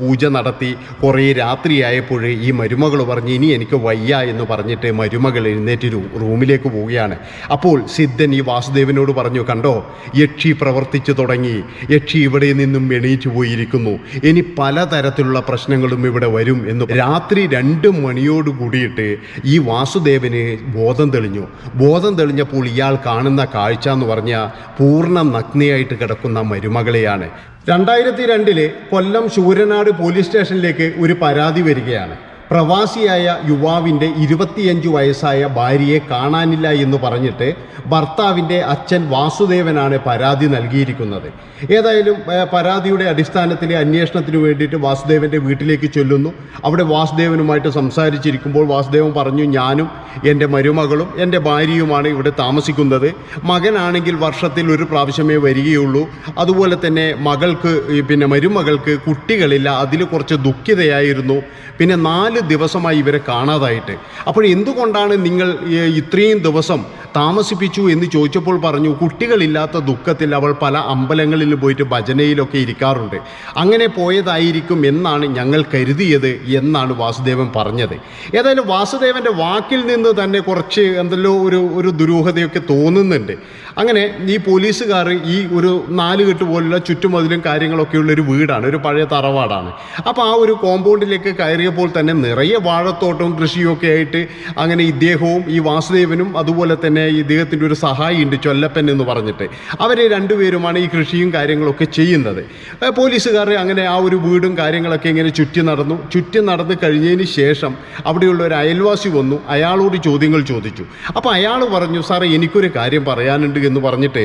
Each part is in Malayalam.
പൂജ നടത്തി കുറേ രാത്രിയായപ്പോൾ ഈ മരുമകൾ പറഞ്ഞ് ഇനി എനിക്ക് വയ്യ എന്ന് പറഞ്ഞിട്ട് മരുമകൾ എഴുന്നേറ്റ് റൂമിലേക്ക് പോവുകയാണ്. അപ്പോൾ സിദ്ധൻ ഈ വാസുദേവനോട് പറഞ്ഞു കണ്ടോ യക്ഷി പ്രവർത്തിച്ചു തുടങ്ങി. യക്ഷി ഇവിടെ നിന്നും എണീച്ചു പോയിരിക്കുന്നു. ഇനി പലതരത്തിലുള്ള പ്രശ്നങ്ങളും ഇവിടെ വരും എന്ന് രാത്രി രണ്ട് മണിയോട് കൂടിയിട്ട് ഈ വാസുദേവന് ബോധം തെളിഞ്ഞു. ബോധം തെളിഞ്ഞപ്പോൾ ഇയാൾ കാണുന്ന കാഴ്ച എന്ന് പറഞ്ഞാൽ പൂർണ നഗ്നയായിട്ട് കിടക്കുന്ന മരുമകളെയാണ്. രണ്ടായിരത്തി രണ്ടിൽ കൊല്ലം ശൂരനാട് പോലീസ് സ്റ്റേഷനിലേക്ക് ഒരു പരാതി വരികയാണ്. പ്രവാസിയായ യുവാവിന്റെ ഇരുപത്തിയഞ്ച് വയസ്സായ ഭാര്യയെ കാണാനില്ല എന്ന് പറഞ്ഞിട്ട് ഭർത്താവിന്റെ അച്ഛൻ വാസുദേവനാണ് പരാതി നൽകിയിരിക്കുന്നത്. ഏതായാലും പരാതിയുടെ അടിസ്ഥാനത്തിൽ അന്വേഷണത്തിന് വേണ്ടിയിട്ട് വാസുദേവന്റെ വീട്ടിലേക്ക് ചൊല്ലുന്നു. അവിടെ വാസുദേവനുമായിട്ട് സംസാരിച്ചിരിക്കുമ്പോൾ വാസുദേവൻ പറഞ്ഞു ഞാനും എന്റെ മരുമകളും എന്റെ ഭാര്യയുമാണ് ഇവിടെ താമസിക്കുന്നത്. മകനാണെങ്കിൽ വർഷത്തിൽ ഒരു പ്രാവശ്യമേ വരികയുള്ളൂ. അതുപോലെ തന്നെ മകൾക്ക് പിന്നെ മരുമകൾക്ക് കുട്ടികളില്ല. അതിൽ കുറച്ച് ദുഃഖിതയായിരുന്നു. പിന്നെ നാല് ദിവസമായി ഇവരെ കാണാതായിട്ട്. അപ്പോൾ എന്തുകൊണ്ടാണ് നിങ്ങൾ ഇത്രയും ദിവസം താമസിപ്പിച്ചു എന്ന് ചോദിച്ചപ്പോൾ പറഞ്ഞു കുട്ടികളില്ലാത്ത ദുഃഖത്തിൽ അവൾ പല അമ്പലങ്ങളിൽ പോയിട്ട് ഭജനയിലൊക്കെ ഇരിക്കാറുണ്ട്. അങ്ങനെ പോയതായിരിക്കും എന്നാണ് ഞങ്ങൾ കരുതിയത് എന്നാണ് വാസുദേവൻ പറഞ്ഞത്. ഏതായാലും വാസുദേവന്റെ വാക്കിൽ നിന്ന് തന്നെ കുറച്ച് എന്തെല്ലോ ഒരു ഒരു ദുരൂഹതയൊക്കെ തോന്നുന്നുണ്ട്. അങ്ങനെ ഈ പോലീസുകാർ ഈ ഒരു നാലുകെട്ട് പോലുള്ള ചുറ്റുമതിലും കാര്യങ്ങളൊക്കെ ഉള്ള ഒരു വീടാണ് ഒരു പഴയ തറവാടാണ്. അപ്പോൾ ആ ഒരു കോമ്പൗണ്ടിലേക്ക് കയറിയപ്പോൾ തന്നെ നിറയെ വാഴത്തോട്ടവും കൃഷിയും ഒക്കെ ആയിട്ട് അങ്ങനെ ഇദ്ദേഹവും ഈ വാസുദേവനും അതുപോലെ തന്നെ ഇദ്ദേഹത്തിന്റെ ഒരു സഹായി ഉണ്ട് ചൊല്ലപ്പൻ എന്ന് പറഞ്ഞിട്ട്. അവർ രണ്ടുപേരുമാണ് ഈ കൃഷിയും കാര്യങ്ങളൊക്കെ ചെയ്യുന്നത്. പോലീസുകാർ അങ്ങനെ ആ ഒരു വീടും കാര്യങ്ങളൊക്കെ ഇങ്ങനെ ചുറ്റി നടന്നു. ചുറ്റി നടന്ന് കഴിഞ്ഞതിന് ശേഷം അവിടെയുള്ള ഒരു അയൽവാസി വന്നു. അയാളോട് ചോദ്യങ്ങൾ ചോദിച്ചു. അപ്പോൾ അയാൾ പറഞ്ഞു സാറേ എനിക്കൊരു കാര്യം പറയാനുണ്ട് എന്ന് പറഞ്ഞിട്ട്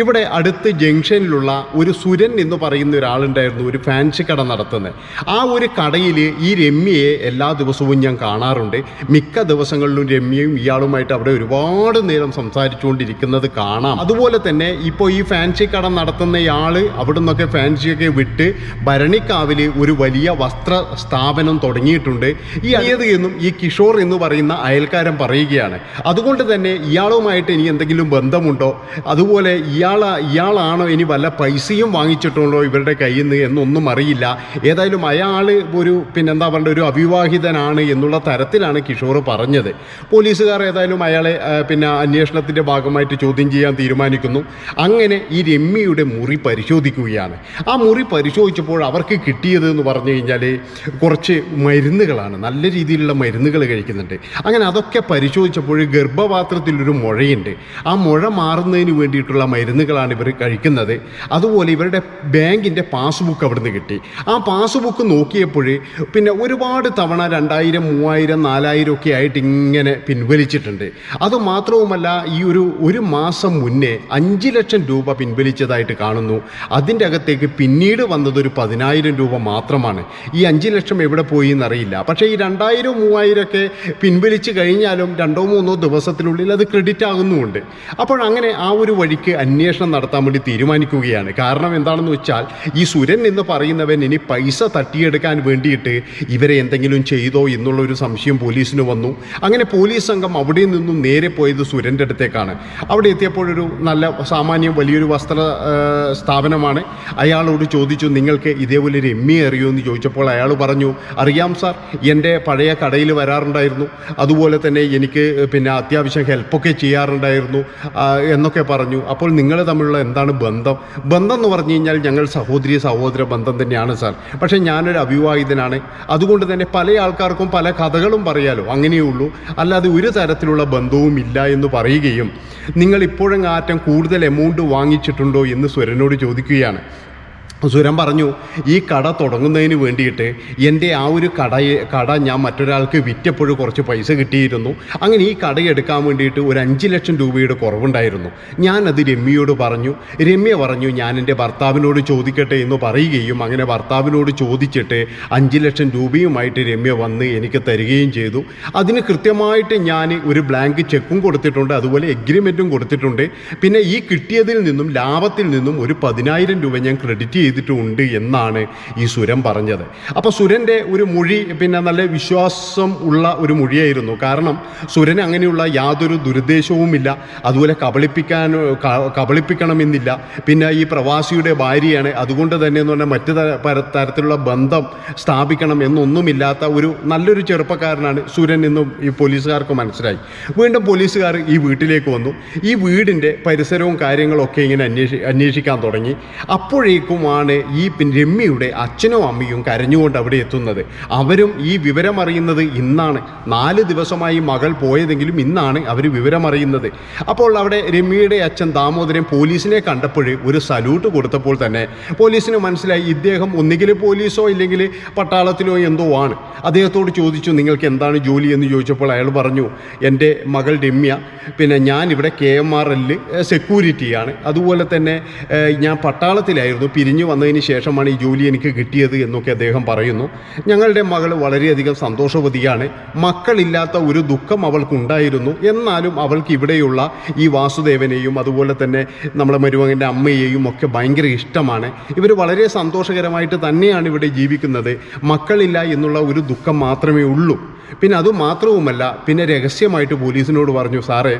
ഇവിടെ അടുത്ത് ജംഗ്ഷനിലുള്ള ഒരു സുരൻ എന്ന് പറയുന്ന ഒരാളുണ്ടായിരുന്നു ഒരു ഫാൻസി കട നടത്തുന്നത് ആ ഒരു കടയിൽ ഈ രമ്യയെ എല്ലാ ദിവസവും ഞാൻ കാണാറുണ്ട്. മിക്ക ദിവസങ്ങളിലും രമ്യയും ഇയാളുമായിട്ട് അവിടെ ഒരുപാട് നേരം സംസാരിച്ചുകൊണ്ടിരിക്കുന്നത് കാണാം. അതുപോലെ തന്നെ ഇപ്പോൾ ഈ ഫാൻസി കട നടത്തുന്ന ഇയാൾ അവിടെ നിന്നൊക്കെ ഫാൻസിയൊക്കെ വിട്ട് ഭരണിക്കാവിൽ ഒരു വലിയ വസ്ത്ര സ്ഥാപനം തുടങ്ങിയിട്ടുണ്ട്. ഈ അയ്യത് എന്നും ഈ കിഷോർ എന്ന് പറയുന്ന അയൽക്കാരൻ പറയുകയാണ്. അതുകൊണ്ട് തന്നെ ഇയാളുമായിട്ട് ഇനി എന്തെങ്കിലും ബന്ധമുണ്ടോ? അതുപോലെ ഇയാൾ ഇയാളാണോ ഇനി വല്ല പൈസയും വാങ്ങിച്ചിട്ടുള്ളോ ഇവരുടെ കയ്യിൽ നിന്ന് എന്നൊന്നും അറിയില്ല. ഏതായാലും അയാൾ ഒരു പിന്നെന്താ പറയുക ഒരു അവിവാഹിതനാണ് എന്നുള്ള തരത്തിലാണ് കിഷോർ പറഞ്ഞത്. പോലീസുകാർ ഏതായാലും അയാളെ പിന്നെ അന്വേഷണത്തിന്റെ ഭാഗമായിട്ട് ചോദ്യം ചെയ്യാൻ തീരുമാനിക്കുന്നു. അങ്ങനെ ഈ രമ്യയുടെ മുറി പരിശോധിക്കുകയാണ്. ആ മുറി പരിശോധിച്ചപ്പോൾ അവർക്ക് കിട്ടിയത് എന്ന് പറഞ്ഞു കഴിഞ്ഞാൽ കുറച്ച് മരുന്നുകളാണ്. നല്ല രീതിയിലുള്ള മരുന്നുകൾ കഴിക്കുന്നുണ്ട്. അങ്ങനെ അതൊക്കെ പരിശോധിച്ചപ്പോൾ ഗർഭപാത്രത്തിലൊരു മുഴയുണ്ട്. ആ മുഴ മാറുന്നതിന് വേണ്ടിയിട്ടുള്ള മരുന്നുകളാണ് ഇവർ കഴിക്കുന്നത്. അതുപോലെ ഇവരുടെ ബാങ്കിന്റെ പാസ്ബുക്ക് അവിടുന്ന് കിട്ടി. ആ പാസ്ബുക്ക് നോക്കിയപ്പോൾ പിന്നെ ഒരുപാട് തവണ രണ്ടായിരം മൂവായിരം നാലായിരം ഒക്കെ ആയിട്ട് ഇങ്ങനെ പിൻവലിച്ചിട്ടുണ്ട്. അതുമാത്രവുമല്ല ഈ ഒരു ഒരു മാസം മുന്നേ അഞ്ച് ലക്ഷം രൂപ പിൻവലിച്ചതായിട്ട് കാണുന്നു. അതിന്റെ അകത്തേക്ക് പിന്നീട് വന്നത് ഒരു പതിനായിരം രൂപ മാത്രമാണ്. ഈ അഞ്ച് ലക്ഷം എവിടെ പോയി എന്നറിയില്ല പക്ഷേ ഈ രണ്ടായിരം മൂവായിരം ഒക്കെ പിൻവലിച്ച് കഴിഞ്ഞാലും രണ്ടോ മൂന്നോ ദിവസത്തിനുള്ളിൽ അത് ക്രെഡിറ്റ് ആകുന്നുമുണ്ട്. അപ്പോൾ അങ്ങനെ ആ ഒരു വഴിക്ക് അന്വേഷണം നടത്താൻ വേണ്ടി തീരുമാനിക്കുകയാണ്. കാരണം എന്താണെന്ന് വെച്ചാൽ ഈ സുരൻ എന്ന് പറയുന്നവൻ ഇനി പൈസ തട്ടിയെടുക്കാൻ വേണ്ടിയിട്ട് ഇവരെ എന്തെങ്കിലും ചെയ്തോ എന്നുള്ള ഒരു സംശയം പോലീസിന് വന്നു. അങ്ങനെ പോലീസ് സംഘം അവിടെ നിന്നും നേരെ പോയത് സുരന്റെ അടുത്തേക്കാണ്. അവിടെ എത്തിയപ്പോഴൊരു നല്ല സാമാന്യം വലിയൊരു വസ്ത്ര സ്ഥാപനമാണ്. അയാളോട് ചോദിച്ചു നിങ്ങൾക്ക് ഇതേപോലെ ഒരു എമ്മി അറിയോ? എന്ന് ചോദിച്ചപ്പോൾ അയാൾ പറഞ്ഞു അറിയാം സാർ എന്റെ പഴയ കടയിൽ വരാറുണ്ടായിരുന്നു. അതുപോലെ തന്നെ എനിക്ക് പിന്നെ അത്യാവശ്യം ഹെൽപ്പൊക്കെ ചെയ്യാറുണ്ടായിരുന്നു. ആ, എന്നൊക്കെ പറഞ്ഞു. അപ്പോൾ നിങ്ങൾ തമ്മിലുള്ള എന്താണ് ബന്ധം? ബന്ധം എന്ന് പറഞ്ഞു കഴിഞ്ഞാൽ ഞങ്ങൾ സഹോദരി സഹോദര ബന്ധം തന്നെയാണ് സാർ. പക്ഷേ ഞാനൊരു അവിവാഹിതനാണ് അതുകൊണ്ട് തന്നെ പല ആൾക്കാർക്കും പല കഥകളും പറയാലോ. അങ്ങനെയേ ഉള്ളൂ. അല്ലാതെ ഒരു തരത്തിലുള്ള ബന്ധവും ഇല്ല എന്ന് പറയുകയും നിങ്ങൾ ഇപ്പോഴെങ്ങാറ്റം കൂടുതൽ എമൗണ്ട് വാങ്ങിച്ചിട്ടുണ്ടോ എന്ന് സ്വരനോട് ചോദിക്കുകയാണ്. സുരം പറഞ്ഞു ഈ കട തുടങ്ങുന്നതിന് വേണ്ടിയിട്ട് എന്റെ ആ ഒരു കട കട ഞാൻ മറ്റൊരാൾക്ക് വിറ്റപ്പോൾ കുറച്ച് പൈസ കിട്ടിയിരുന്നു. അങ്ങനെ ഈ കടയെടുക്കാൻ വേണ്ടിയിട്ട് ഒരു അഞ്ച് ലക്ഷം രൂപയുടെ കുറവുണ്ടായിരുന്നു. ഞാനത് രമ്യയോട് പറഞ്ഞു രമ്യ പറഞ്ഞു ഞാൻ എന്റെ ഭർത്താവിനോട് ചോദിക്കട്ടെ എന്ന് പറയുകയും അങ്ങനെ ഭർത്താവിനോട് ചോദിച്ചിട്ട് അഞ്ച് ലക്ഷം രൂപയുമായിട്ട് രമ്യ വന്ന് എനിക്ക് തരികയും ചെയ്തു. അതിന് കൃത്യമായിട്ട് ഞാൻ ഒരു ബ്ലാങ്ക് ചെക്കും കൊടുത്തിട്ടുണ്ട് അതുപോലെ എഗ്രിമെന്റും കൊടുത്തിട്ടുണ്ട്. പിന്നെ ഈ കിട്ടിയതിൽ നിന്നും ലാഭത്തിൽ നിന്നും ഒരു പതിനായിരം രൂപ ഞാൻ ക്രെഡിറ്റ് ചെയ്തു. ചെയ്തിട്ടുണ്ട് എന്നാണ് ഈ സുരൻ പറഞ്ഞത്. അപ്പോൾ സുരന്റെ ഒരു മൊഴി പിന്നെ നല്ല വിശ്വാസം ഉള്ള ഒരു മൊഴിയായിരുന്നു. കാരണം സുരന് അങ്ങനെയുള്ള യാതൊരു ദുരുദ്ദേശവുമില്ല. അതുപോലെ കബളിപ്പിക്കാൻ കബളിപ്പിക്കണമെന്നില്ല. പിന്നെ ഈ പ്രവാസിയുടെ ഭാര്യയാണ്. അതുകൊണ്ട് തന്നെ എന്ന് പറഞ്ഞാൽ മറ്റു തര- തരത്തിലുള്ള ബന്ധം സ്ഥാപിക്കണം എന്നൊന്നുമില്ലാത്ത ഒരു നല്ലൊരു ചെറുപ്പക്കാരനാണ് സുരൻ എന്നും ഈ പോലീസുകാർക്ക് മനസ്സിലായി. വീണ്ടും പോലീസുകാർ ഈ വീട്ടിലേക്ക് വന്നു. ഈ വീടിന്റെ പരിസരവും കാര്യങ്ങളൊക്കെ ഇങ്ങനെ അന്വേഷി അന്വേഷിക്കാൻ തുടങ്ങി. അപ്പോഴേക്കുമാണ് ഈ പിൻ- രമ്യയുടെ അച്ഛനും അമ്മയും കരഞ്ഞുകൊണ്ട് അവിടെ എത്തുന്നത്. അവരും ഈ വിവരമറിയുന്നത് ഇന്നാണ്. നാല് ദിവസമായി മകൾ പോയതെങ്കിലും ഇന്നാണ് അവർ വിവരമറിയുന്നത്. അപ്പോൾ അവിടെ രമ്യയുടെ അച്ഛൻ ദാമോദരൻ പോലീസിനെ കണ്ടപ്പോൾ ഒരു സല്യൂട്ട് കൊടുത്തപ്പോൾ തന്നെ പോലീസിന് മനസ്സിലായി ഇദ്ദേഹം ഒന്നുകിൽ പോലീസോ ഇല്ലെങ്കിൽ പട്ടാളത്തിലോ എന്തോ ആണ്. അദ്ദേഹത്തോട് ചോദിച്ചു നിങ്ങൾക്ക് എന്താണ് ജോലി? എന്ന് ചോദിച്ചപ്പോൾ അയാൾ പറഞ്ഞു എന്റെ മകൾ രമ്യ. പിന്നെ ഞാൻ ഇവിടെ കെ എം ആർ എല്ലിൽ സെക്യൂരിറ്റിയാണ് അതുപോലെ തന്നെ ഞാൻ പട്ടാളത്തിലായിരുന്നു പിരിഞ്ഞു വന്നതിന് ശേഷമാണ് ഈ ജോലി എനിക്ക് കിട്ടിയത് എന്നൊക്കെ അദ്ദേഹം പറയുന്നു. ഞങ്ങളുടെ മകൾ വളരെയധികം സന്തോഷവതിയാണ്. മക്കളില്ലാത്ത ഒരു ദുഃഖം അവൾക്കുണ്ടായിരുന്നു. എന്നാലും അവൾക്ക് ഇവിടെയുള്ള ഈ വാസുദേവനെയും അതുപോലെ തന്നെ നമ്മുടെ മരുമകന്റെ അമ്മയെയും ഒക്കെ ഭയങ്കര ഇഷ്ടമാണ്. ഇവർ വളരെ സന്തോഷകരമായിട്ട് തന്നെയാണ് ഇവിടെ ജീവിക്കുന്നത്. മക്കളില്ല എന്നുള്ള ഒരു ദുഃഖം മാത്രമേ ഉള്ളൂ. പിന്നെ അതുമാത്രവുമല്ല പിന്നെ രഹസ്യമായിട്ട് പോലീസിനോട് പറഞ്ഞു സാറേ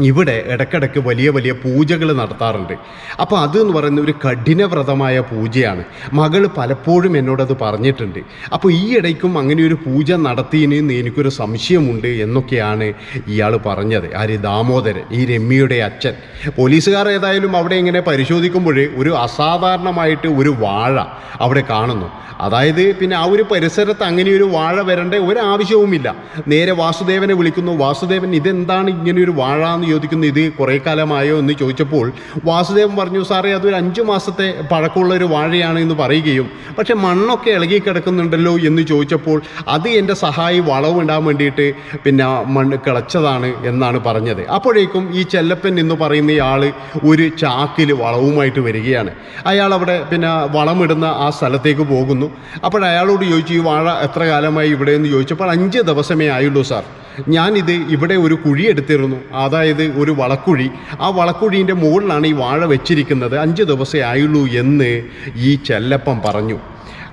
ഇവിടെ ഇടക്കിടക്ക് വലിയ വലിയ പൂജകൾ നടത്താറുണ്ട്. അപ്പോൾ അത് എന്ന് പറയുന്ന ഒരു കഠിനവ്രതമായ പൂജയാണ്. മകൾ പലപ്പോഴും എന്നോടത് പറഞ്ഞിട്ടുണ്ട്. അപ്പോൾ ഈ ഇടയ്ക്കും അങ്ങനെ ഒരു പൂജ നടത്തിയെന്ന് എനിക്കൊരു സംശയമുണ്ട് എന്നൊക്കെയാണ് ഇയാൾ പറഞ്ഞത്. ആര്? ദാമോദരൻ ഈ രമ്യയുടെ അച്ഛൻ. പോലീസുകാർ ഏതായാലും അവിടെ ഇങ്ങനെ പരിശോധിക്കുമ്പോൾ ഒരു അസാധാരണമായിട്ട് ഒരു വാഴ അവിടെ കാണുന്നു. അതായത് പിന്നെ ആ ഒരു പരിസരത്ത് അങ്ങനെ ഒരു വാഴ വരേണ്ട ഒരു ആവശ്യവുമില്ല നേരെ വാസുദേവനെ വിളിക്കുന്നു. വാസുദേവൻ ഇതെന്താണ് ഇങ്ങനെ ഒരു വാഴ? എന്ന് ചോദിക്കുന്നു ഇത് കുറേ കാലമായോ എന്ന് ചോദിച്ചപ്പോൾ വാസുദേവൻ പറഞ്ഞു സാറേ അതൊരു അഞ്ച് മാസത്തെ പഴക്കമുള്ള ഒരു വാഴയാണ് എന്ന് പറയുകയും പക്ഷേ മണ്ണൊക്കെ ഇളകി കിടക്കുന്നുണ്ടല്ലോ എന്ന് ചോദിച്ചപ്പോൾ അത് എന്റെ സഹായി വളവുണ്ടാൻ വേണ്ടിയിട്ട് പിന്നെ മണ്ണ് കിളച്ചതാണ് എന്നാണ് പറഞ്ഞത്. അപ്പോഴേക്കും ഈ ചെല്ലപ്പൻ എന്ന് പറയുന്ന ആൾ ഒരു ചാക്കിൽ വളവുമായിട്ട് വരികയാണ്. അയാൾ അവിടെ പിന്നെ വളമിടുന്ന ആ സ്ഥലത്തേക്ക് പോകുന്നു. അപ്പോൾ അയാളോട് ചോദിച്ചു ഈ വാഴ എത്ര കാലമായി ഇവിടെ? എന്ന് ചോദിച്ചപ്പോൾ അഞ്ച് ദിവസമേ ആയുള്ളൂ സാർ. ഞാനിത് ഇവിടെ ഒരു കുഴി എടുത്തിരുന്നു. അതായത് ഒരു വളക്കുഴി. ആ വളക്കുഴീന്റെ മുകളിലാണ് ഈ വാഴ വെച്ചിരിക്കുന്നത്. അഞ്ച് ദിവസമേ ആയുള്ളൂ എന്ന് ഈ ചെല്ലപ്പം പറഞ്ഞു.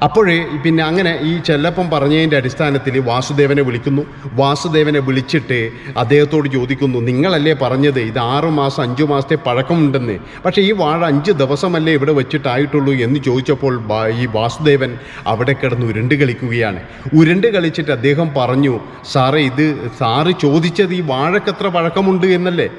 അപ്പോഴേ പിന്നെ അങ്ങനെ ഈ ചെല്ലപ്പം പറഞ്ഞതിന്റെ അടിസ്ഥാനത്തിൽ വാസുദേവനെ വിളിക്കുന്നു. വാസുദേവനെ വിളിച്ചിട്ട് അദ്ദേഹത്തോട് ചോദിക്കുന്നു നിങ്ങളല്ലേ പറഞ്ഞത് ഇത് ആറ് മാസം അഞ്ചു മാസത്തെ പഴക്കമുണ്ടെന്ന്? പക്ഷേ ഈ വാഴ അഞ്ച് ദിവസമല്ലേ ഇവിടെ വെച്ചിട്ടായിട്ടുള്ളൂ? എന്ന് ചോദിച്ചപ്പോൾ ഈ വാസുദേവൻ അവിടെ കിടന്ന് ഉരുണ്ട് കളിക്കുകയാണ്. ഉരുണ്ട് കളിച്ചിട്ട് അദ്ദേഹം പറഞ്ഞു സാറേ ഇത് സാറ് ചോദിച്ചത് ഈ വാഴക്കെത്ര പഴക്കമുണ്ട് എന്നല്ലേ?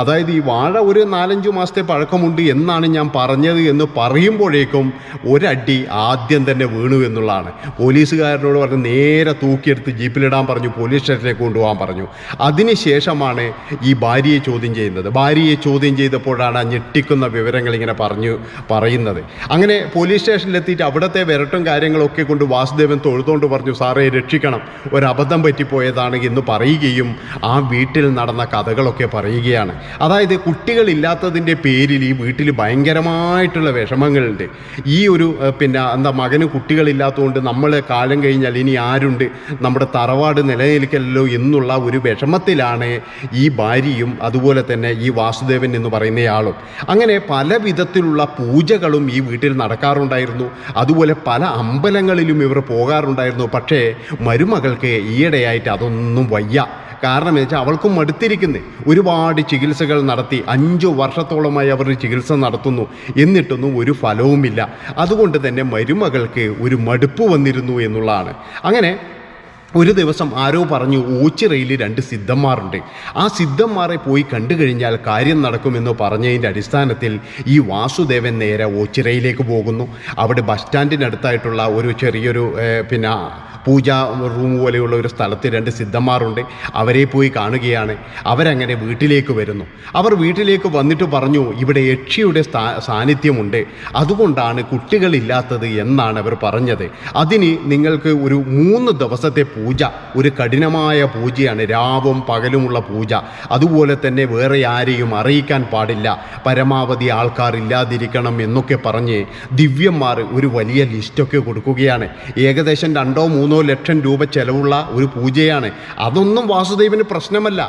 അതായത് ഈ വാഴ ഒരു നാലഞ്ച് മാസത്തെ പഴക്കമുണ്ട് എന്നാണ് ഞാൻ പറഞ്ഞത് എന്ന് പറയുമ്പോഴേക്കും ഒരടി ആദ്യം തന്നെ വീണു എന്നുള്ളതാണ്. പോലീസുകാരനോട് പറഞ്ഞ് നേരെ തൂക്കിയെടുത്ത് ജീപ്പിലിടാൻ പറഞ്ഞു പോലീസ് സ്റ്റേഷനിലേക്ക് കൊണ്ടുപോകാൻ പറഞ്ഞു. അതിനുശേഷമാണ് ഈ ഭാര്യയെ ചോദ്യം ചെയ്യുന്നത്. ഭാര്യയെ ചോദ്യം ചെയ്തപ്പോഴാണ് ആ ഞെട്ടിക്കുന്ന വിവരങ്ങൾ ഇങ്ങനെ പറഞ്ഞു പറയുന്നത്. അങ്ങനെ പോലീസ് സ്റ്റേഷനിലെത്തിയിട്ട് അവിടുത്തെ വിരട്ടും കാര്യങ്ങളൊക്കെ കൊണ്ട് വാസുദേവൻ തൊഴുതുകൊണ്ട് പറഞ്ഞു സാറേ രക്ഷിക്കണം. ഒരബദ്ധം പറ്റിപ്പോയതാണ് എന്ന് പറയുകയും ആ വീട്ടിൽ നടന്ന കഥകളൊക്കെ പറയുകയാണ്. അതായത് കുട്ടികളില്ലാത്തതിന്റെ പേരിൽ ഈ വീട്ടിൽ ഭയങ്കരമായിട്ടുള്ള വിഷമങ്ങളുണ്ട്. ഈ ഒരു പിന്നെ എന്താ മകന് കുട്ടികളില്ലാത്തതുകൊണ്ട് നമ്മൾ കാലം കഴിഞ്ഞാൽ ഇനി ആരുണ്ട്? നമ്മുടെ തറവാട് നിലനിൽക്കല്ലോ എന്നുള്ള ഒരു വിഷമത്തിലാണ് ഈ ഭാര്യയും അതുപോലെ തന്നെ ഈ വാസുദേവൻ എന്ന് പറയുന്നയാളും. അങ്ങനെ പല വിധത്തിലുള്ള പൂജകളും ഈ വീട്ടിൽ നടക്കാറുണ്ടായിരുന്നു. അതുപോലെ പല അമ്പലങ്ങളിലും ഇവർ പോകാറുണ്ടായിരുന്നു. പക്ഷേ മരുമകൾക്ക് ഈയിടെയായിട്ട് അതൊന്നും വയ്യ. കാരണം എന്ന് വെച്ചാൽ അവൾക്കും മടുത്തിരിക്കുന്നേ. ഒരുപാട് ചികിത്സകൾ നടത്തി അഞ്ചു വർഷത്തോളമായി അവർ ചികിത്സ നടത്തുന്നു. എന്നിട്ടൊന്നും ഒരു ഫലവുമില്ല. അതുകൊണ്ട് തന്നെ മരുമകൾക്ക് ഒരു മടുപ്പ് വന്നിരുന്നു എന്നുള്ളതാണ്. അങ്ങനെ ഒരു ദിവസം ആരോ പറഞ്ഞു ഓച്ചിറയിൽ രണ്ട് സിദ്ധന്മാരുണ്ട്. ആ സിദ്ധന്മാരെ പോയി കണ്ടു കഴിഞ്ഞാൽ കാര്യം നടക്കുമെന്ന് പറഞ്ഞതിന്റെ അടിസ്ഥാനത്തിൽ ഈ വാസുദേവൻ നേരെ ഓച്ചിറയിലേക്ക് പോകുന്നു. അവിടെ ബസ് സ്റ്റാൻഡിനടുത്തായിട്ടുള്ള ഒരു ചെറിയൊരു പിന്നെ പൂജാ റൂം പോലെയുള്ള ഒരു സ്ഥലത്ത് രണ്ട് സിദ്ധന്മാരുണ്ട്. അവരെ പോയി കാണുകയാണ്. അവരങ്ങനെ വീട്ടിലേക്ക് വരുന്നു. അവർ വീട്ടിലേക്ക് വന്നിട്ട് പറഞ്ഞു ഇവിടെ യക്ഷിയുടെ സാന്നിധ്യമുണ്ട്. അതുകൊണ്ടാണ് കുട്ടികളില്ലാത്തത് എന്നാണ് അവർ പറഞ്ഞത്. അതിന് നിങ്ങൾക്ക് ഒരു മൂന്ന് ദിവസത്തെ പൂജ ഒരു കഠിനമായ പൂജയാണ്. രാവും പകലുമുള്ള പൂജ. അതുപോലെ തന്നെ വേറെ ആരെയും അറിയിക്കാൻ പാടില്ല. പരമാവധി ആൾക്കാർ ഇല്ലാതിരിക്കണം എന്നൊക്കെ പറഞ്ഞ് ദിവ്യന്മാർ ഒരു വലിയ ലിസ്റ്റൊക്കെ കൊടുക്കുകയാണ്. ഏകദേശം രണ്ടോ മൂന്നോ മൂന്നോ ലക്ഷം രൂപ ചെലവുള്ള ഒരു പൂജയാണ്. അതൊന്നും വാസുദേവന് പ്രശ്നമല്ല.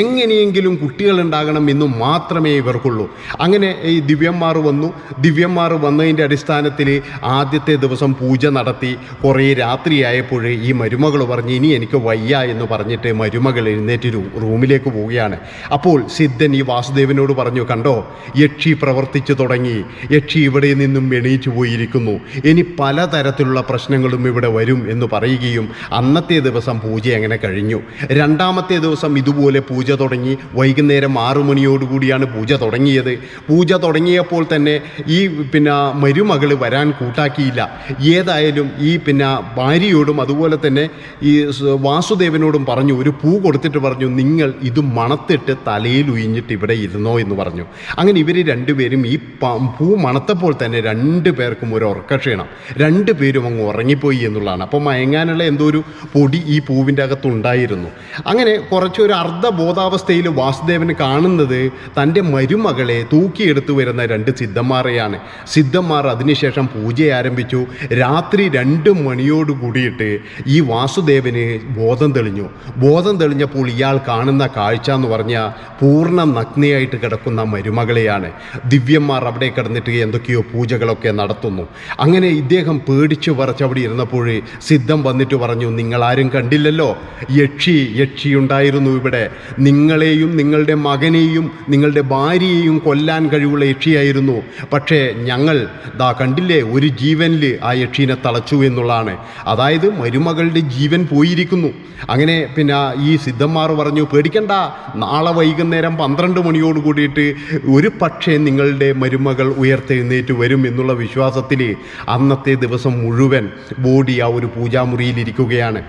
എങ്ങനെയെങ്കിലും കുട്ടികൾ ഉണ്ടാകണം എന്ന് മാത്രമേ ഇവർക്കുള്ളൂ. അങ്ങനെ ഈ ദിവ്യന്മാർ വന്നു. ദിവ്യന്മാർ വന്നതിന്റെ അടിസ്ഥാനത്തിൽ ആദ്യത്തെ ദിവസം പൂജ നടത്തി. കുറേ രാത്രിയായപ്പോൾ ഈ മരുമകൾ പറഞ്ഞ് ഇനി എനിക്ക് വയ്യ എന്ന് പറഞ്ഞിട്ട് മരുമകൾ എഴുന്നേറ്റ് റൂമിലേക്ക് പോവുകയാണ്. അപ്പോൾ സിദ്ധൻ ഈ വാസുദേവനോട് പറഞ്ഞു കണ്ടോ യക്ഷി പ്രവർത്തിച്ചു തുടങ്ങി. യക്ഷി ഇവിടെ നിന്നും എണീച്ചു പോയിരിക്കുന്നു. ഇനി പലതരത്തിലുള്ള പ്രശ്നങ്ങളും ഇവിടെ വരും എന്ന് പറയുകയും അന്നത്തെ ദിവസം പൂജ എങ്ങനെ കഴിഞ്ഞു? രണ്ടാമത്തെ ദിവസം ഇതുപോലെ പൂജ തുടങ്ങി വൈകുന്നേരം ആറു മണിയോടുകൂടിയാണ് പൂജ തുടങ്ങിയത്. പൂജ തുടങ്ങിയപ്പോൾ തന്നെ ഈ പിന്നെ മരുമകൾ വരാൻ കൂട്ടാക്കിയില്ല. ഏതായാലും ഈ പിന്നെ ഭാര്യയോടും അതുപോലെ തന്നെ ഈ വാസുദേവനോടും പറഞ്ഞു ഒരു പൂ കൊടുത്തിട്ട് പറഞ്ഞു നിങ്ങൾ ഇത് മണത്തിട്ട് തലയിൽ ഉയിഞ്ഞിട്ട് ഇവിടെ ഇരുന്നോ എന്ന് പറഞ്ഞു. അങ്ങനെ ഇവർ രണ്ടുപേരും ഈ പ- മണത്തപ്പോൾ തന്നെ രണ്ടു പേർക്കും ഒരു ഉറക്കക്ഷീണം. രണ്ടു പേരും അങ്ങ് ഉറങ്ങിപ്പോയി എന്നുള്ളതാണ്. അപ്പോൾ മയങ്ങാനുള്ള എന്തോ ഒരു പൊടി ഈ പൂവിന്റെ അകത്തുണ്ടായിരുന്നു അങ്ങനെ കുറച്ചൊരു അർദ്ധ അർദ്ധബോധാവസ്ഥയിൽ വാസുദേവന് കാണുന്നത് തന്റെ മരുമകളെ തൂക്കിയെടുത്തു വരുന്ന രണ്ട് സിദ്ധന്മാരെയാണ്. സിദ്ധന്മാർ അതിനുശേഷം പൂജ ആരംഭിച്ചു. രാത്രി രണ്ട് മണിയോട് കൂടിയിട്ട് ഈ വാസുദേവന് ബോധം തെളിഞ്ഞു. ബോധം തെളിഞ്ഞപ്പോൾ ഇയാൾ കാണുന്ന കാഴ്ച എന്ന് പറഞ്ഞാൽ പൂർണ നഗ്നയായിട്ട് കിടക്കുന്ന മരുമകളെയാണ്. ദിവ്യന്മാർ അവിടെ കിടന്നിട്ട് എന്തൊക്കെയോ പൂജകളൊക്കെ നടത്തുന്നു. അങ്ങനെ ഇദ്ദേഹം പേടിച്ചു പറച്ചവിടെ ഇരുന്നപ്പോൾ സിദ്ധം വന്നിട്ട് പറഞ്ഞു നിങ്ങളാരും കണ്ടില്ലല്ലോ. യക്ഷി യക്ഷി ഉണ്ടായിരുന്നു ഇവിടെ. നിങ്ങളെയും നിങ്ങളുടെ മകനെയും നിങ്ങളുടെ ഭാര്യയെയും കൊല്ലാൻ കഴിവുള്ള യക്ഷിയായിരുന്നു. പക്ഷേ ഞങ്ങൾ ദാ കണ്ടില്ലേ ഒരു ജീവനിൽ ആ യക്ഷീനെ തളച്ചു എന്നുള്ളതാണ്. അതായത് മരുമകളുടെ ജീവൻ പോയിരിക്കുന്നു. അങ്ങനെ പിന്നെ ഈ സിദ്ധന്മാർ പറഞ്ഞു പേടിക്കണ്ട. നാളെ വൈകുന്നേരം പന്ത്രണ്ട് മണിയോട് കൂടിയിട്ട് ഒരു പക്ഷേ നിങ്ങളുടെ മരുമകൾ ഉയർത്തെഴുന്നേറ്റ് വരും എന്നുള്ള വിശ്വാസത്തിൽ അന്നത്തെ ദിവസം മുഴുവൻ ബോഡി ആ ഒരു പൂജാമുറിയിൽ ഇരിക്കുകയാണ്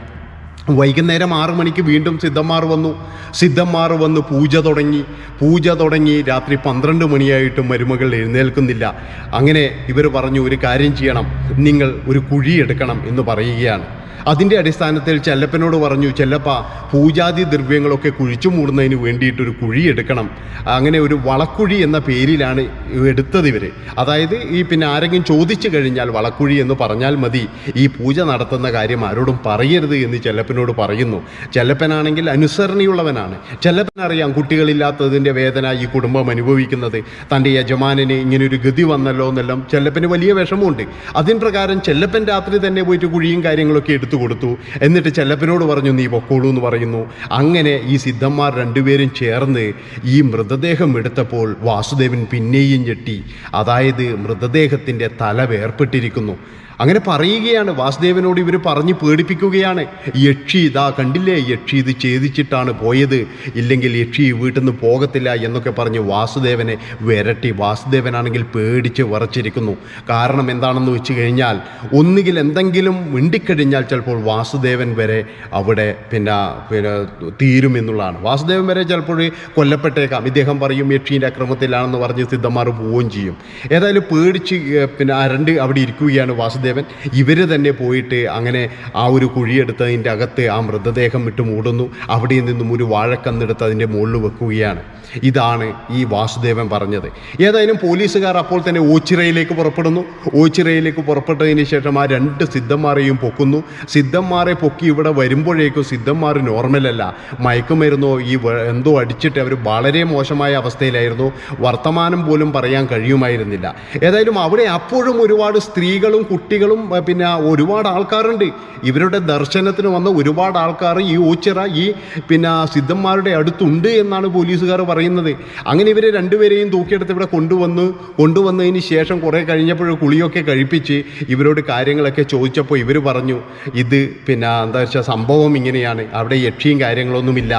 വൈകുന്നേരം ആറു മണിക്ക് വീണ്ടും സിദ്ധന്മാർ വന്നു. സിദ്ധന്മാർ വന്ന് പൂജ തുടങ്ങി. പൂജ തുടങ്ങി രാത്രി പന്ത്രണ്ട് മണിയായിട്ടും മരുമകൾ എഴുന്നേൽക്കുന്നില്ല. അങ്ങനെ ഇവർ പറഞ്ഞു ഒരു കാര്യം ചെയ്യണം. നിങ്ങൾ ഒരു കുഴി എടുക്കണം എന്ന് പറയുകയാണ്. അതിന്റെ അടിസ്ഥാനത്തിൽ ചെല്ലപ്പനോട് പറഞ്ഞു ചെല്ലപ്പ പൂജാതി ദ്രവ്യങ്ങളൊക്കെ കുഴിച്ചു മൂടുന്നതിന് വേണ്ടിയിട്ടൊരു കുഴി എടുക്കണം. അങ്ങനെ ഒരു വളക്കുഴി എന്ന പേരിലാണ് എടുത്തത് ഇവർ അതായത് ഈ പിന്നെ ആരെങ്കിലും ചോദിച്ചു കഴിഞ്ഞാൽ വളക്കുഴി എന്ന് പറഞ്ഞാൽ മതി. ഈ പൂജ നടത്തുന്ന കാര്യം ആരോടും പറയരുത് എന്ന് ചെല്ലപ്പനോട് പറയുന്നു. ചെല്ലപ്പനാണെങ്കിൽ അനുസരണയുള്ളവനാണ്. ചെല്ലപ്പൻ അറിയാം കുട്ടികളില്ലാത്തതിന്റെ വേദന ഈ കുടുംബം അനുഭവിക്കുന്നത്. തന്റെ യജമാനന് ഇങ്ങനൊരു ഗതി വന്നല്ലോ എന്നെല്ലാം ചെല്ലപ്പന് വലിയ വിഷമമുണ്ട്. അതിൻ പ്രകാരം ചെല്ലപ്പൻ രാത്രി തന്നെ പോയിട്ട് കുഴിയും കാര്യങ്ങളൊക്കെ എടുത്തു കൊടുത്തു. എന്നിട്ട് ചെല്ലപ്പനോട് പറഞ്ഞു നീ പൊക്കോളൂ എന്ന് പറയുന്നു. അങ്ങനെ ഈ സിദ്ധന്മാർ രണ്ടുപേരും ചേർന്ന് ഈ മൃതദേഹം എടുത്തപ്പോൾ വാസുദേവൻ പിന്നെയും ഞെട്ടി. അതായത് മൃതദേഹത്തിന്റെ തല വേർപ്പെട്ടിരിക്കുന്നു. അങ്ങനെ പറയുകയാണ്. വാസുദേവനോട് ഇവർ പറഞ്ഞ് പേടിപ്പിക്കുകയാണ്. യക്ഷി ഇതാ കണ്ടില്ലേ? യക്ഷി ഇത് ഛേദിച്ചിട്ടാണ് പോയത്. ഇല്ലെങ്കിൽ യക്ഷി വീട്ടിൽ നിന്ന് പോകത്തില്ല എന്നൊക്കെ പറഞ്ഞ് വാസുദേവനെ വിരട്ടി വാസുദേവനാണെങ്കിൽ പേടിച്ച് വിറച്ചിരിക്കുന്നു. കാരണം എന്താണെന്ന് വെച്ച് കഴിഞ്ഞാൽ ഒന്നുകിൽ എന്തെങ്കിലും മിണ്ടിക്കഴിഞ്ഞാൽ ചിലപ്പോൾ വാസുദേവൻ വരെ അവിടെ പിന്നെ പിന്നെ തീരുമെന്നുള്ളതാണ് വാസുദേവൻ വരെ ചിലപ്പോൾ കൊല്ലപ്പെട്ടേക്കാം. ഇദ്ദേഹം പറയും യക്ഷീന്റെ അക്രമത്തിലാണെന്ന് പറഞ്ഞ് സിദ്ധന്മാർ പോവുകയും ചെയ്യും. ഏതായാലും പേടിച്ച് പിന്നെ അരണ്ട് അവിടെ ഇരിക്കുകയാണ് വാസുദേവൻ. ഇവർ തന്നെ പോയിട്ട് അങ്ങനെ ആ ഒരു കുഴിയെടുത്തതിന്റെ അകത്ത് ആ മൃതദേഹം ഇട്ട് മൂടുന്നു. അവിടെ നിന്നും ഒരു വാഴക്കന്നെടുത്ത് അതിന്റെ മുകളിൽ വെക്കുകയാണ്. ഇതാണ് ഈ വാസുദേവൻ പറഞ്ഞത്. ഏതായാലും പോലീസുകാർ അപ്പോൾ തന്നെ ഓച്ചിറയിലേക്ക് പുറപ്പെടുന്നു. ഓച്ചിറയിലേക്ക് പുറപ്പെട്ടതിന് ശേഷം ആ രണ്ട് സിദ്ധന്മാരെയും പൊക്കുന്നു. സിദ്ധന്മാരെ പൊക്കി ഇവിടെ വരുമ്പോഴേക്കും സിദ്ധന്മാർ നോർമലല്ല മയക്കുമരുന്നോ ഈ എന്തോ അടിച്ചിട്ട് അവർ വളരെ മോശമായ അവസ്ഥയിലായിരുന്നു. വർത്തമാനം പോലും പറയാൻ കഴിയുമായിരുന്നില്ല. ഏതായാലും അവിടെ അപ്പോഴും ഒരുപാട് സ്ത്രീകളും കുട്ടികളും പിന്നെ ഒരുപാട് ആൾക്കാരുണ്ട്. ഇവരുടെ ദർശനത്തിന് വന്ന ഒരുപാട് ആൾക്കാർ ഈ ഓച്ചിറ ഈ പിന്നെ സിദ്ധന്മാരുടെ അടുത്തുണ്ട് എന്നാണ് പോലീസുകാർ പറയുന്നത്. അങ്ങനെ ഇവരെ രണ്ടുപേരെയും തൂക്കിയെടുത്ത് ഇവിടെ കൊണ്ടുവന്ന് കൊണ്ടുവന്നതിന് ശേഷം കുറേ കഴിഞ്ഞപ്പോൾ കുളിയൊക്കെ കഴിപ്പിച്ച് ഇവരോട് കാര്യങ്ങളൊക്കെ ചോദിച്ചപ്പോൾ ഇവർ പറഞ്ഞു ഇത് പിന്നെ എന്താ വെച്ചാൽ സംഭവം ഇങ്ങനെയാണ്. അവിടെ യക്ഷിയും കാര്യങ്ങളൊന്നുമില്ല.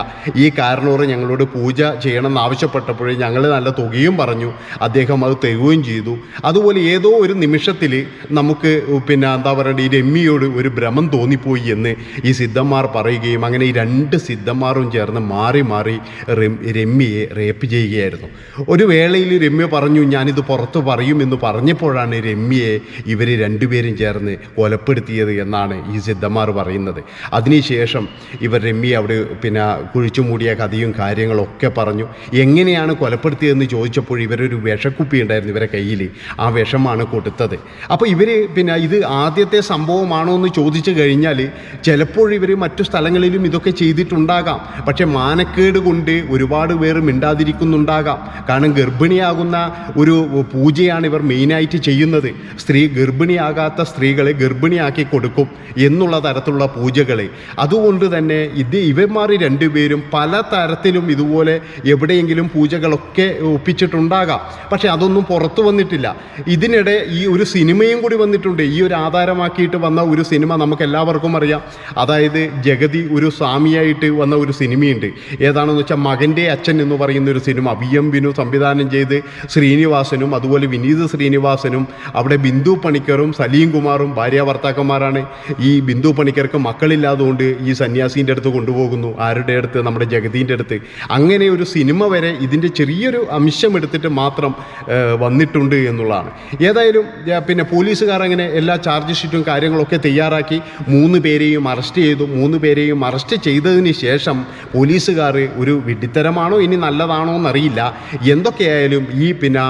ഈ കാരണവർ ഞങ്ങളോട് പൂജ ചെയ്യണമെന്ന് ആവശ്യപ്പെട്ടപ്പോൾ ഞങ്ങൾ നല്ല തുകയും പറഞ്ഞു. അദ്ദേഹം അത് തരുകയും ചെയ്തു. അതുപോലെ ഏതോ ഒരു നിമിഷത്തിൽ നമുക്ക് പിന്നെ എന്താ പറയുക ഈ രമ്മിയോട് ഒരു ഭ്രമം തോന്നിപ്പോയി എന്ന് ഈ സിദ്ധന്മാർ പറയുകയും അങ്ങനെ ഈ രണ്ട് സിദ്ധന്മാരും ചേർന്ന് മാറി മാറി രമ്മിയെ റേപ്പ് ചെയ്യുകയായിരുന്നു. ഒരു വേളയിൽ രമ്യ പറഞ്ഞു ഞാനിത് പുറത്ത് പറയുമെന്ന് പറഞ്ഞപ്പോഴാണ് രമ്യയെ ഇവർ രണ്ടുപേരും ചേർന്ന് കൊലപ്പെടുത്തിയത് എന്നാണ് ഈ സിദ്ധന്മാർ പറയുന്നത്. അതിനുശേഷം ഇവർ രമ്യ അവിടെ പിന്നെ കുഴിച്ചു മൂടിയ കഥയും കാര്യങ്ങളൊക്കെ പറഞ്ഞു. എങ്ങനെയാണ് കൊലപ്പെടുത്തിയതെന്ന് ചോദിച്ചപ്പോൾ ഇവരൊരു വിഷക്കുപ്പി ഉണ്ടായിരുന്നു ഇവരെ കയ്യിൽ ആ വിഷമാണ് കൊടുത്തത്. അപ്പോൾ ഇവർ പിന്നെ പിന്നെ ഇത് ആദ്യത്തെ സംഭവമാണോ എന്ന് ചോദിച്ചു കഴിഞ്ഞാൽ ചിലപ്പോൾ ഇവർ മറ്റു സ്ഥലങ്ങളിലും ഇതൊക്കെ ചെയ്തിട്ടുണ്ടാകാം. പക്ഷെ മാനക്കേട് കൊണ്ട് ഒരുപാട് പേർ മിണ്ടാതിരിക്കുന്നുണ്ടാകാം. കാരണം ഗർഭിണിയാകുന്ന ഒരു പൂജയാണ് ഇവർ മെയിനായിട്ട് ചെയ്യുന്നത്. സ്ത്രീ ഗർഭിണിയാകാത്ത സ്ത്രീകളെ ഗർഭിണിയാക്കി കൊടുക്കും എന്നുള്ള തരത്തിലുള്ള പൂജകൾ അതുകൊണ്ട് തന്നെ ഇത് ഇവന്മാർ രണ്ടുപേരും പല തരത്തിലും ഇതുപോലെ എവിടെയെങ്കിലും പൂജകളൊക്കെ ഒപ്പിച്ചിട്ടുണ്ടാകാം. പക്ഷെ അതൊന്നും പുറത്തു വന്നിട്ടില്ല. ഇതിനിടെ ഈ ഒരു സിനിമയും കൂടി വന്നിട്ടുണ്ട്. ഈ ഒരു ആധാരമാക്കിയിട്ട് വന്ന ഒരു സിനിമ നമുക്ക് എല്ലാവർക്കും അറിയാം. അതായത് ജഗതി ഒരു സ്വാമിയായിട്ട് വന്ന ഒരു സിനിമയുണ്ട്. ഏതാണെന്ന് വെച്ചാൽ മകന്റെ അച്ഛൻ എന്ന് പറയുന്ന ഒരു സിനിമ. വി എം വിനു സംവിധാനം ചെയ്ത് ശ്രീനിവാസനും അതുപോലെ വിനീത് ശ്രീനിവാസനും അവിടെ ബിന്ദു പണിക്കറും സലീം കുമാറും ഭാര്യ ഭർത്താക്കന്മാരാണ്. ഈ ബിന്ദു പണിക്കർക്ക് മക്കളില്ലാതുകൊണ്ട് ഈ സന്യാസിന്റെ അടുത്ത് കൊണ്ടുപോകുന്നു. ആരുടെ അടുത്ത്? നമ്മുടെ ജഗതീന്റെ അടുത്ത്. അങ്ങനെ ഒരു സിനിമ വരെ ഇതിന്റെ ചെറിയൊരു അംശം എടുത്തിട്ട് മാത്രം വന്നിട്ടുണ്ട് എന്നുള്ളതാണ്. ഏതായാലും പിന്നെ പോലീസുകാർ അങ്ങനെ എല്ലാ ചാർജ് ഷീറ്റും കാര്യങ്ങളൊക്കെ തയ്യാറാക്കി മൂന്ന് പേരെയും അറസ്റ്റ് ചെയ്തു. മൂന്ന് പേരെയും അറസ്റ്റ് ചെയ്തതിന് ശേഷം പോലീസുകാർ ഒരു വിഡിത്തരമാണോ ഇനി നല്ലതാണോ എന്നറിയില്ല. എന്തൊക്കെയായാലും ഈ പിന്നെ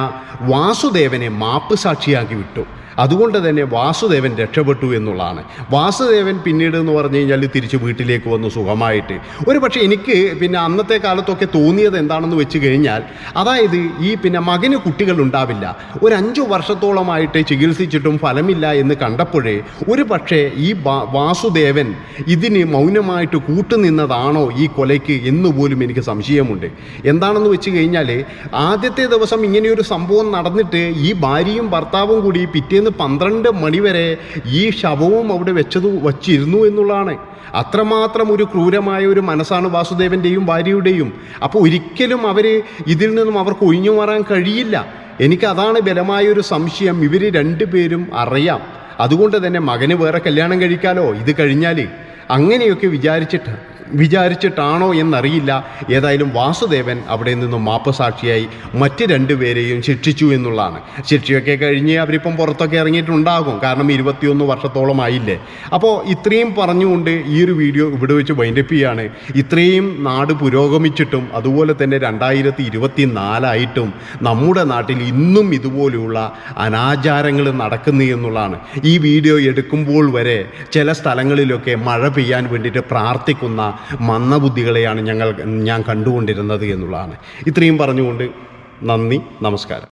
വാസുദേവനെ മാപ്പ് സാക്ഷിയാക്കി വിട്ടു. അതുകൊണ്ട് തന്നെ വാസുദേവൻ രക്ഷപ്പെട്ടു എന്നുള്ളതാണ്. വാസുദേവൻ പിന്നീട് എന്ന് പറഞ്ഞു കഴിഞ്ഞാൽ തിരിച്ച് വീട്ടിലേക്ക് വന്നു സുഖമായിട്ട്. ഒരു പക്ഷേ എനിക്ക് പിന്നെ അന്നത്തെ കാലത്തൊക്കെ തോന്നിയത് എന്താണെന്ന് വെച്ച് കഴിഞ്ഞാൽ അതായത് ഈ പിന്നെ മകന് കുട്ടികൾ ഉണ്ടാവില്ല. ഒരു അഞ്ചു വർഷത്തോളമായിട്ട് ചികിത്സിച്ചിട്ടും ഫലമില്ല എന്ന് കണ്ടപ്പോഴേ ഒരു പക്ഷേ ഈ വാസുദേവൻ ഇതിന് മൗനമായിട്ട് കൂട്ടുനിന്നതാണോ ഈ കൊലയ്ക്ക് എന്ന് പോലും എനിക്ക് സംശയമുണ്ട്. എന്താണെന്ന് വെച്ച് കഴിഞ്ഞാൽ ആദ്യത്തെ ദിവസം ഇങ്ങനെയൊരു സംഭവം നടന്നിട്ട് ഈ ഭാര്യയും ഭർത്താവും കൂടി പിറ്റേന്ന് പന്ത്രണ്ട് മണിവരെ ഈ ശവവും അവിടെ വെച്ചത് വച്ചിരുന്നു എന്നുള്ളതാണ്. അത്രമാത്രം ഒരു ക്രൂരമായ ഒരു മനസ്സാണ് വാസുദേവന്റെയും ഭാര്യയുടെയും അപ്പോൾ ഒരിക്കലും അവർ ഇതിൽ നിന്നും അവർക്ക് ഒഴിഞ്ഞു മാറാൻ കഴിയില്ല. എനിക്ക് അതാണ് ബലമായ ഒരു സംശയം. ഇവർ രണ്ടുപേരും അറിയാം. അതുകൊണ്ട് തന്നെ മകന് വേറെ കല്യാണം കഴിക്കാലോ? ഇത് കഴിഞ്ഞാൽ അങ്ങനെയൊക്കെ വിചാരിച്ചിട്ട് വിചാരിച്ചിട്ടാണോ എന്നറിയില്ല. ഏതായാലും വാസുദേവൻ അവിടെ നിന്നും മാപ്പ് സാക്ഷിയായി മറ്റ് രണ്ടുപേരെയും ശിക്ഷിച്ചു എന്നുള്ളതാണ്. ശിക്ഷയൊക്കെ കഴിഞ്ഞ് അവരിപ്പം പുറത്തൊക്കെ ഇറങ്ങിയിട്ടുണ്ടാകും. കാരണം ഇരുപത്തിയൊന്ന് വർഷത്തോളം ആയില്ലേ. അപ്പോൾ ഇത്രയും പറഞ്ഞുകൊണ്ട് ഈ ഒരു വീഡിയോ ഇവിടെ വെച്ച് വൈൻഡപ്പ് ചെയ്യാണ്. ഇത്രയും നാട് പുരോഗമിച്ചിട്ടും അതുപോലെ തന്നെ രണ്ടായിരത്തി ഇരുപത്തി നാലായിട്ടും നമ്മുടെ നാട്ടിൽ ഇന്നും ഇതുപോലെയുള്ള അനാചാരങ്ങൾ നടക്കുന്നു എന്നുള്ളതാണ്. ഈ വീഡിയോ എടുക്കുമ്പോൾ വരെ ചില സ്ഥലങ്ങളിലൊക്കെ മഴ പെയ്യാൻ വേണ്ടിയിട്ട് പ്രാർത്ഥിക്കുന്ന മന്ദബുദ്ധികളെയാണ് ഞങ്ങൾ ഞാൻ കണ്ടുകൊണ്ടിരുന്നത് എന്നുള്ളതാണ്. ഇത്രയും പറഞ്ഞുകൊണ്ട് നന്ദി നമസ്കാരം.